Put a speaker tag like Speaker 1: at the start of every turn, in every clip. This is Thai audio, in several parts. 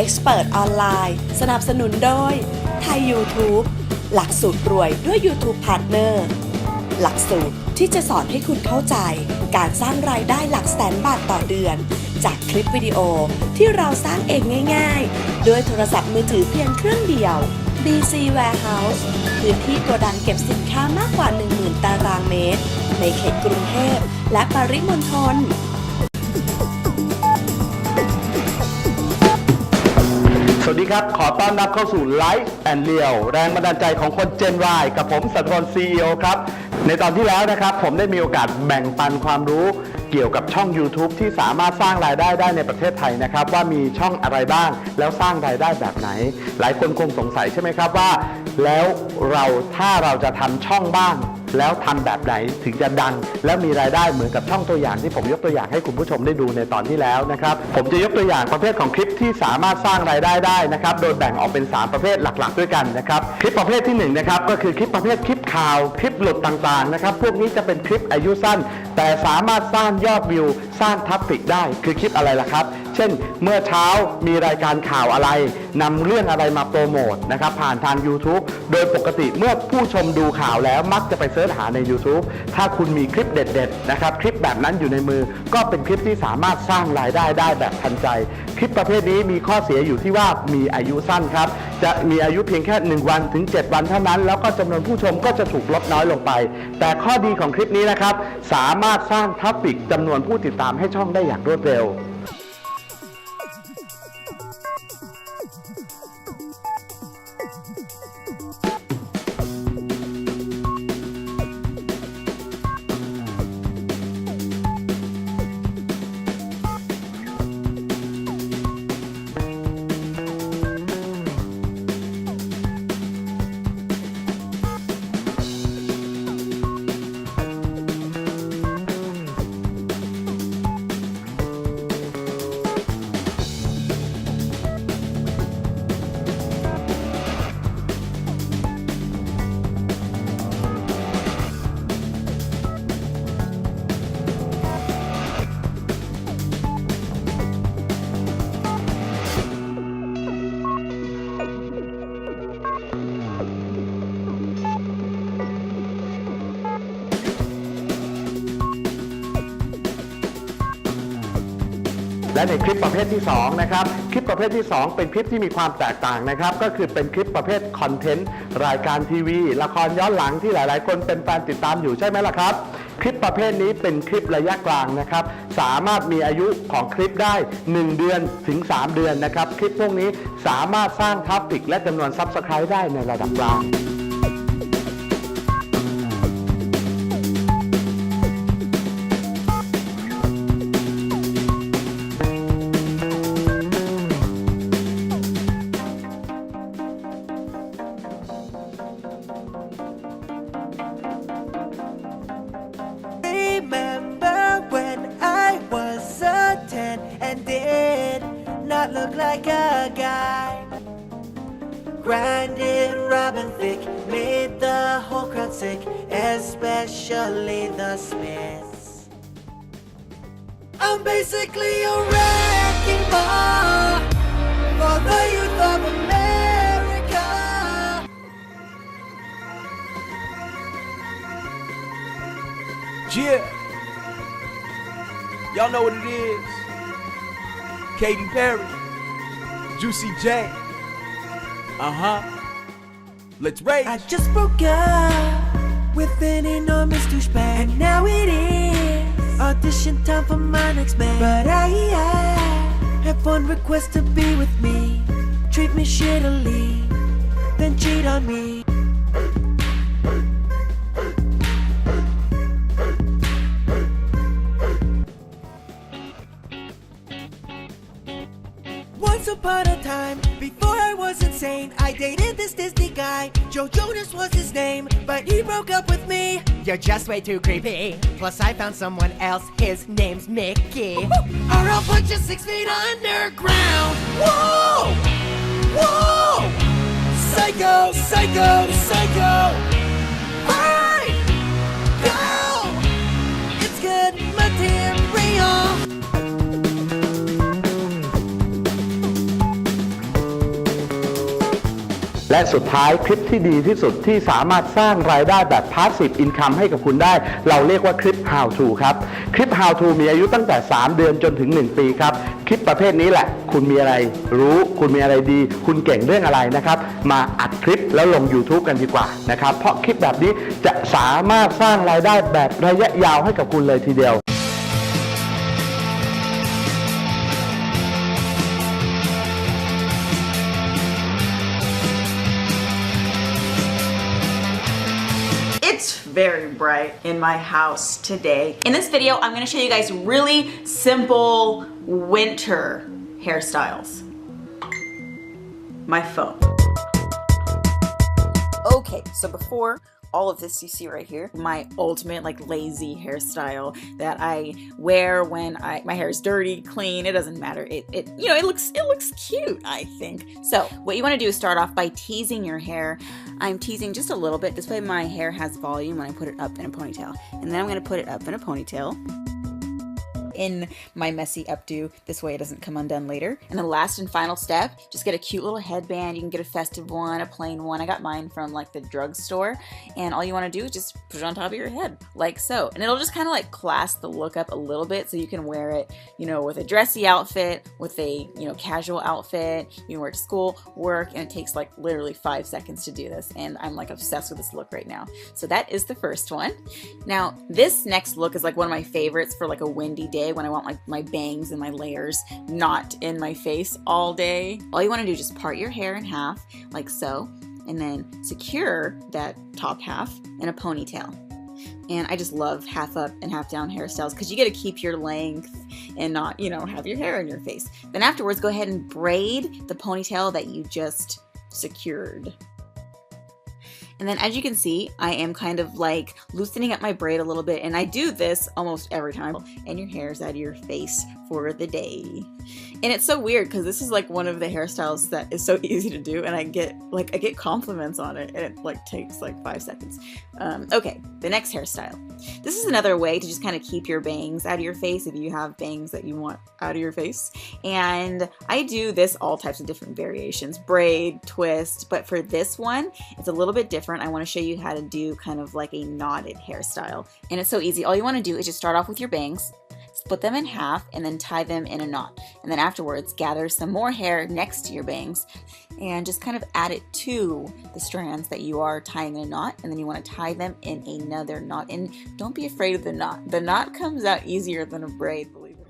Speaker 1: Expert ออนไลน์สนับสนุนโดยไทย YouTube หลักสูตรรวยด้วย YouTube Partner หลักสูตรที่จะสอนให้คุณเข้าใจการสร้างรายได้หลักแสนบาทต่อเดือน จากคลิปวิดีโอที่เราสร้างเองง่ายๆ ด้วยโทรศัพท์มือถือเพียงเครื่องเดียว BC Warehouse พื้นที่โกดังเก็บสินค้ามากกว่า 10,000 ตารางเมตร ในเขตกรุงเทพและปริมณฑล
Speaker 2: สวัสดีครับ ขอต้อนรับเข้าสู่ Life and Real แรงบันดาลใจของคน Gen Y กับผมสัตพล CEO ครับ ในตอนที่แล้วนะครับ ผมได้มีโอกาสแบ่งปันความรู้เกี่ยวกับช่อง YouTube ที่สามารถสร้างรายได้ได้ในประเทศไทยนะครับ ว่ามีช่องอะไรบ้าง แล้วสร้างรายได้แบบไหน หลายคนคงสงสัยใช่ไหมครับว่า แล้วเราถ้าเราจะทำช่องบ้าง แล้วทำแบบไหนถึงจะดัง และมีรายได้เหมือนกับช่องตัวอย่างที่ผมยกตัวอย่างให้คุณผู้ชมได้ดูในตอนที่แล้วนะครับผมจะยกตัวอย่างประเภทของคลิปที่สามารถสร้างรายได้ได้นะครับโดยแบ่งออกเป็น 3 ประเภทหลักๆ ด้วยกันนะครับคลิปประเภทที่1นะครับก็คือคลิปประเภทคลิปข่าวคลิปหลุดต่างๆนะครับพวกนี้จะเป็นคลิปอายุสั้น แต่สามารถสร้างยอดวิว สร้างทัฟฟิกได้คือคลิปอะไรล่ะครับ เช่น เมื่อเช้ามีรายการข่าวอะไรนำเรื่องอะไรมาโปรโมทนะครับผ่านทาง YouTube โดยปกติเมื่อผู้ชมดูข่าวแล้วมักจะไปเสิร์ชหาใน YouTube ถ้าคุณมีคลิปเด็ดๆนะครับคลิปแบบนั้นอยู่ในมือ ก็เป็นคลิปที่สามารถสร้างรายได้ได้แบบทันใจ คลิปประเภทนี้มีข้อเสียอยู่ที่ว่ามีอายุสั้นครับจะมีอายุเพียงแค่ 1 วันถึง 7 วันเท่านั้น แล้วก็จำนวนผู้ชมก็จะถูกลดน้อยลงไป แต่ข้อดีของคลิปนี้นะครับ สามารถสร้างทัฟฟิกจำนวนผู้ติดตามให้ช่องได้อย่างรวดเร็ว และในคลิปประเภทที่2นะครับคลิปประเภทที่ 2 เป็นคลิปที่มีความแตกต่างนะครับก็คือเป็นคลิปประเภทคอนเทนต์รายการทีวี ละครย้อนหลังที่หลาย ๆ คนเป็นแฟนติดตามอยู่ใช่ไหมล่ะครับ คลิปประเภทนี้เป็นคลิประยะกลางนะครับสามารถมีอายุของคลิปได้ 1 เดือนถึง 3 เดือนนะครับคลิปพวกนี้สามารถสร้างทัฟฟิกและจำนวนซับสไครต์ได้ในระดับกลาง
Speaker 3: like a guy. Grinded Robin Thicke, made the whole crowd sick, especially the Smiths. I'm basically a wrecking ball for the youth of America.
Speaker 4: Yeah. Y'all know what it is. Katy Perry. Juicy J. Uh huh. Let's rage.
Speaker 3: I just broke up with an enormous douchebag, and now it is audition time for my next man. But I, I have one request to be with me. Treat me shittily, then cheat on me. Joe Jonas was his name, but he broke up with me.
Speaker 5: You're just way too creepy. Plus, I found someone else. His name's Mickey.
Speaker 3: Or I'll put you six feet underground. Whoa! Whoa! Psycho, psycho, psycho! Hey! Go! It's good material.
Speaker 2: และสุดท้ายคลิปที่ดีที่สุดที่สามารถสร้างรายได้แบบ passive income ให้กับคุณได้ เราเรียกว่าคลิป how to ครับ คลิป how to มีอายุตั้งแต่ 3 เดือนจนถึง 1 ปีครับ คลิปประเภทนี้แหละ คุณมีอะไรรู้ คุณมีอะไรดี คุณเก่งเรื่องอะไรนะครับ มาอัดคลิปแล้วลง YouTube กันดีกว่านะครับ เพราะคลิปแบบนี้จะสามารถสร้างรายได้แบบระยะยาวให้กับคุณเลยทีเดียว
Speaker 6: very bright in my house today. In this video, I'm gonna show you guys really simple winter hairstyles. My phone. Okay, so before all of this you see right here, my ultimate like lazy hairstyle that I wear when I my hair is dirty, clean, it doesn't matter. It it you know, it looks it looks cute, I think. So, what you want to do is start off by teasing your hair. I'm teasing just a little bit. This way my hair has volume when I put it up in a ponytail. And then I'm going to put it up in a ponytail in my messy updo. This way it doesn't come undone later. And the last and final step, just get a cute little headband. You can get a festive one, a plain one. I got mine from like the drugstore. And all you want to do is just put it on top of your head, like so. And it'll just kind of like class the look up a little bit so you can wear it, you know, with a dressy outfit, with a, you know, casual outfit. You can wear it to school, work, and it takes like literally five seconds to do this. And I'm like obsessed with this look right now. So that is the first one. Now, this next look is like one of my favorites for like a windy day when I want like my bangs and my layers not in my face all day. All you want to do is just part your hair in half like so and then secure that top half in a ponytail. And I just love half up and half down hairstyles because you get to keep your length and not, you know, have your hair in your face. Then afterwards, go ahead and braid the ponytail that you just secured. And then as you can see, I am kind of like loosening up my braid a little bit. And I do this almost every time. And your hair is out of your face for the day. And it's so weird because this is like one of the hairstyles that is so easy to do. And I get like, I get compliments on it. And it like takes like five seconds. Um, okay, the next hairstyle. This is another way to just kind of keep your bangs out of your face if you have bangs that you want out of your face. And I do this all types of different variations braid, twist. But for this one, it's a little bit different I want to show you how to do kind of like a knotted hairstyle. And it's so easy. All you want to do is just start off with your bangs, split them in half, and then tie them in a knot. And then afterwards, gather some more hair next to your bangs and just kind of add it to the strands that you are tying in a knot. And then you want to tie them in another knot. And don't be afraid of the knot. The knot comes out easier than a braid, believe it.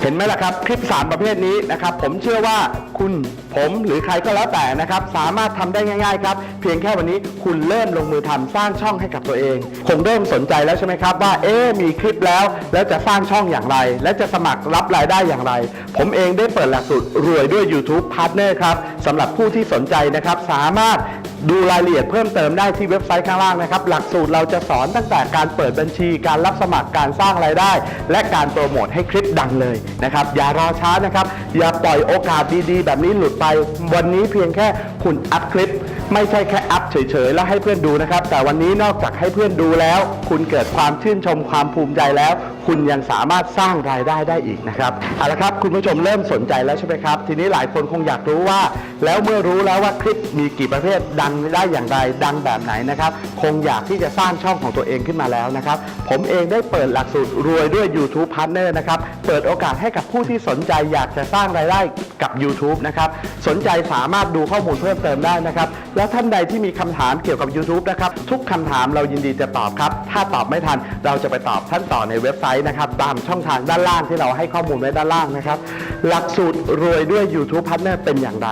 Speaker 2: เห็นไหมล่ะครับ คลิป 3 ประเภทนี้นะครับ ผมเชื่อว่าคุณ ผมหรือใครก็แล้วแต่นะครับ สามารถทำได้ง่ายๆครับ เพียงแค่วันนี้คุณเริ่มลงมือทำสร้างช่องให้กับตัวเอง คงเริ่มสนใจแล้วใช่ไหมครับ ว่าเอ๊ะมีคลิปแล้ว แล้วจะสร้างช่องอย่างไร และจะสมัครรับรายได้อย่างไร ผมเองได้เปิดหลักสูตรรวยด้วย YouTube Partner ครับสำหรับผู้ที่สนใจนะครับสามารถ ดูรายละเอียดเพิ่มเติมได้ที่เว็บไซต์ข้างล่างนะครับ หลักสูตรเราจะสอนตั้งแต่การเปิดบัญชี การรับสมัคร การสร้างรายได้ และการโปรโมทให้คลิปดังเลยนะครับ อย่ารอช้านะครับ อย่าปล่อยโอกาสดีๆ แบบนี้หลุดไปวันนี้เพียงแค่คุณอัพคลิป ไม่ใช่แค่อัพเฉยๆ แล้วให้เพื่อนดูนะครับ แต่วันนี้นอกจากให้เพื่อนดูแล้ว คุณเกิดความชื่นชมความภูมิใจแล้ว คุณยังสามารถสร้างรายได้ได้อีกนะครับเอาละครับคุณผู้ชมเริ่มสนใจแล้วใช่ไหมครับ ทีนี้หลายคนคงอยากรู้ว่า แล้วเมื่อรู้แล้วว่าคลิปมีกี่ประเภทดังได้อย่างไรดังแบบไหนนะครับ คงอยากที่จะสร้างช่องของตัวเองขึ้นมาแล้วนะครับ ผมเองได้เปิดหลักสูตรรวยด้วย YouTube Partner นะครับ เปิดโอกาสให้กับผู้ที่สนใจอยากจะสร้างรายได้กับ YouTube นะครับ สนใจสามารถดูข้อมูลเพิ่มเติมได้นะครับ แล้วท่านใดที่มีคำถามเกี่ยวกับ YouTube นะครับ ทุกคำถามเรายินดีจะตอบครับ ถ้าตอบไม่ทันเราจะไปตอบท่านต่อในเว็บไซต์นะครับ ตามช่องทางด้านล่างที่เราให้ข้อมูลไว้ด้านล่างนะครับ หลักสูตรรวยด้วย YouTube Partner เป็นอย่างไร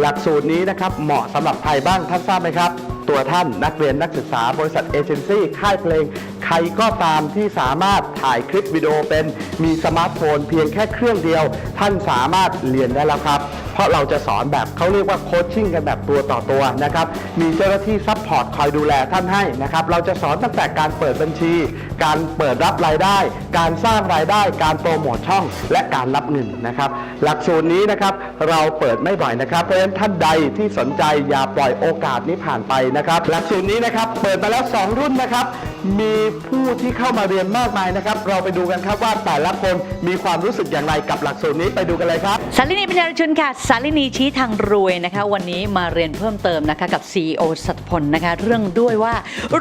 Speaker 2: หลักสูตรนี้นะครับเหมาะสำหรับใครบ้างท่านทราบไหมครับ ตัวท่านนักเรียนนักศึกษาบริษัทเอเจนซี่ค่ายเพลง ใครก็ตามที่สามารถถ่ายคลิปวิดีโอเป็นมีสมาร์ทโฟนเพียงแค่เครื่องเดียว ท่านสามารถเรียนได้แล้วครับ เพราะเราจะสอนแบบเขาเรียกว่าโคชชิ่งกันแบบตัวต่อตัวนะครับมีเจ้าหน้าที่ซั พอร์ตคอยดูแลท่านให้นะครับ เราจะสอนตั้งแต่การเปิดบัญชี การเปิดรับรายได้ การสร้างรายได้ การโปรโมทช่อง และการรับเงินนะครับ หลักสูตรนี้นะครับเราเปิดไม่บ่อยนะครับ เพราะฉะนั้นท่านใดที่สนใจอย่าปล่อยโอกาสนี้ผ่านไปนะครับ หลักสูตรนี้นะครับเปิดมาแล้ว 2 รุ่นนะครับ มีผู้ที่เข้ามาเรียนมากมายนะครับ เราไปดูกันครับว่าแต่ละคนมีความรู้สึกอย่างไรกับหลักสูตรนี้ไปดูกันเลยครับ
Speaker 7: สาลินีปัญญารชุนค่ะ สาลินีชี้ทางรวยนะคะ วันนี้มาเรียนเพิ่มเติมนะคะกับ CEO สัตพลนะคะ เรื่องด้วยว่า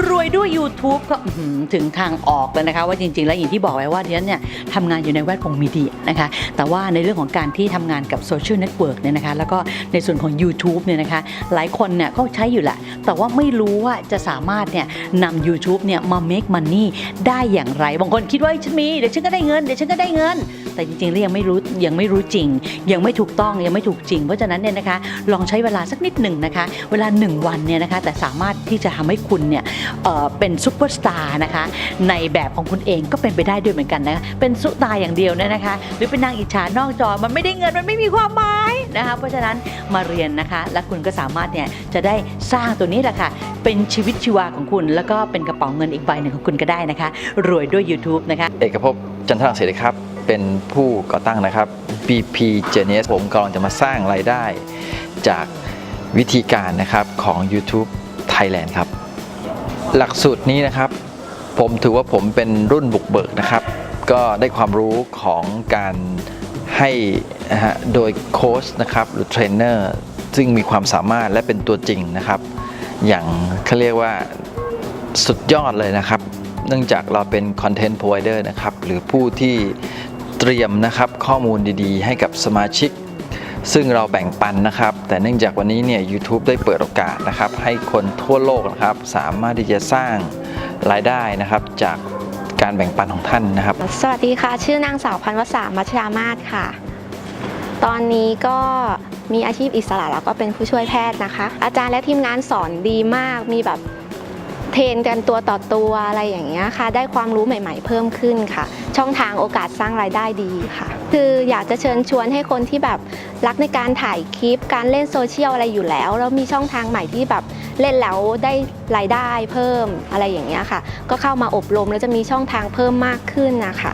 Speaker 7: รวยด้วย YouTube ก็อื้อหือถึงทางออกเลยนะคะว่าจริงๆ แล้วอย่างที่บอกไว้ว่าเดียนเนี่ยทำงานอยู่ในแวดวงมีเดียนะคะ แต่ว่าในเรื่องของการที่ทำงานกับโซเชียลเน็ตเวิร์กเนี่ยนะคะแล้วก็ในส่วนของ YouTube เนี่ยนะคะ หลายคนเนี่ยก็ใช้อยู่แหละแต่ว่าไม่รู้ว่าจะสามารถเนี่ยนำ YouTube เนี่ยมาา make money ได้อย่างไร บางคนคิดว่าฉันมี เดี๋ยวฉันก็ได้เงิน เดี๋ยวฉันก็ได้เงิน แต่จริงๆแล้วยังไม่รู้ยังไม่รู้จริง ยังไม่ถูกต้องยังไม่ถูกจริง เพราะฉะนั้นเนี่ยนะคะลองใช้เวลาสักนิดหนึ่งนะคะเวลา 1 วันเนี่ยนะคะแต่สามารถที่จะทำให้คุณเนี่ยเเป็นซุปเปอร์สตาร์นะคะในแบบของคุณเองก็เป็นไปได้ด้วยเหมือนกันนะะเป็นซุปตาร์อย่างเดียวเนี่ยนะคะ หรือเป็นนางอิจฉานอกจอมันไม่ได้เงินมันไม่มีความหมายนะคะเพราะฉะนั้นมาเรียนนะคะ และคุณก็สามารถเนี่ยจะได้สร้างตัวนี้แหละค่ะเป็นชีวิตชีวาของคุณ แล้วก็เป็นกระเป๋าเงินอีกใบหนึ่งของคุณก็ได้นะคะ รวยด้วย YouTube นะคะ
Speaker 8: เอกภพจันทรังสีครับ เป็นผู้ก่อตั้งนะครับ BP Genius ผมกำลังจะมาสร้างรายได้ จากวิธีการนะครับของ YouTube Thailand ครับ หลักสูตรนี้นะครับ ผมถือว่าผมเป็นรุ่นบุกเบิกนะครับ ก็ได้ความรู้ของการให้นะฮะโดยโค้ชนะครับหรือเทรนเนอร์ซึ่งมีความสามารถและเป็นตัวจริงนะครับ อย่างเขาเรียกว่าสุดยอดเลยนะครับ เนื่องจากเราเป็นคอนเทนต์พ r o ไ i เดอร์นะครับ หรือผู้ที่ เตรียมนะครับข้อมูลดีๆ ให้กับสมาชิก ซึ่งเราแบ่งปันนะครับ แต่เนื่องจากวันนี้เนี่ย YouTube ได้เปิดโอกาสนะครับ ให้คนทั่วโลกนะครับ สามารถที่จะสร้างรายได้นะครับจากการแบ่งปันของท่านนะครับ
Speaker 9: สวัสดีค่ะ ชื่อนางสาวพันวษามัชรามาศค่ะ ตอนนี้ก็มีอาชีพอิสระแล้วก็เป็นผู้ช่วยแพทย์นะคะ อาจารย์และทีมงานสอนดีมากมีแบบเทรนกันตัวต่อตัวอะไรอย่างเงี้ยค่ะ ได้ความรู้ใหม่ ๆ เพิ่มขึ้นค่ะ ช่องทางโอกาสสร้างรายได้ดีค่ะ คืออยากจะเชิญชวนให้คนที่แบบรักในการถ่ายคลิป การเล่นโซเชียลอะไรอยู่แล้ว แล้วมีช่องทางใหม่ที่แบบเล่นแล้วได้รายได้เพิ่มอะไรอย่างเงี้ยค่ะ ก็เข้ามาอบรมแล้วจะมีช่องทางเพิ่มมากขึ้นนะคะ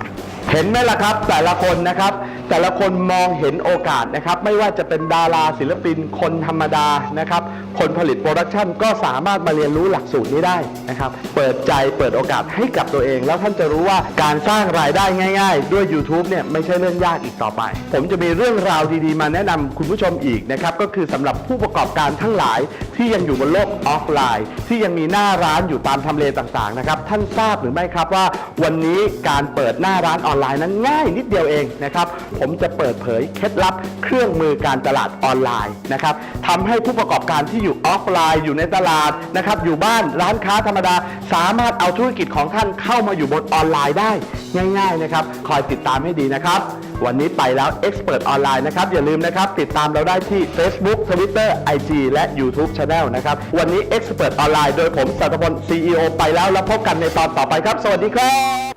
Speaker 2: เห็นไหมล่ะครับ แต่ละคนนะครับ แต่ละคนมองเห็นโอกาสนะครับ ไม่ว่าจะเป็นดาราศิลปินคนธรรมดานะครับ คนผลิตโปรดักชันก็สามารถมาเรียนรู้หลักสูตรนี้ได้นะครับ เปิดใจเปิดโอกาสให้กับตัวเอง แล้วท่านจะรู้ว่าการสร้างรายายได้ง่าย ๆ ด้วย YouTube เนี่ยไม่ใช่เรื่องยากอีกต่อไป ผมจะมีเรื่องราวดีๆ มาแนะนำคุณผู้ชมอีกนะครับ ก็คือสำหรับผู้ประกอบการทั้งหลายที่ยังอยู่บนโลกออฟไลน์ ที่ยังมีหน้าร้านอยู่ตามทำเลต่างๆนะครับ ท่านทราบหรือไม่ครับว่า วันนี้การเปิดหน้าร้านออนไลน์นั้นง่ายนิดเดียวเองนะครับ ผมจะเปิดเผยเคล็ดลับเครื่องมือการตลาดออนไลน์นะครับทำให้ผู้ประกอบการที่อยู่ออฟไลน์ อยู่ในตลาดนะครับอยู่บ้านร้านค้าธรรมดา สามารถเอาธุรกิจของท่านเข้ามาอยู่บนออนไลน์ได้ง่าย ๆนะครับ คอยติดตามให้ดีนะครับวันนี้ไปแล้ว Expert ออนไลน์นะครับ อย่าลืมนะครับ ติดตามเราได้ที่ Facebook Twitter IG และ YouTube Channel นะครับ วันนี้ Expert ออนไลน์โดยผมสัตพล CEO ไปแล้วแล้วพบกันในตอนต่อไปครับ สวัสดีครับ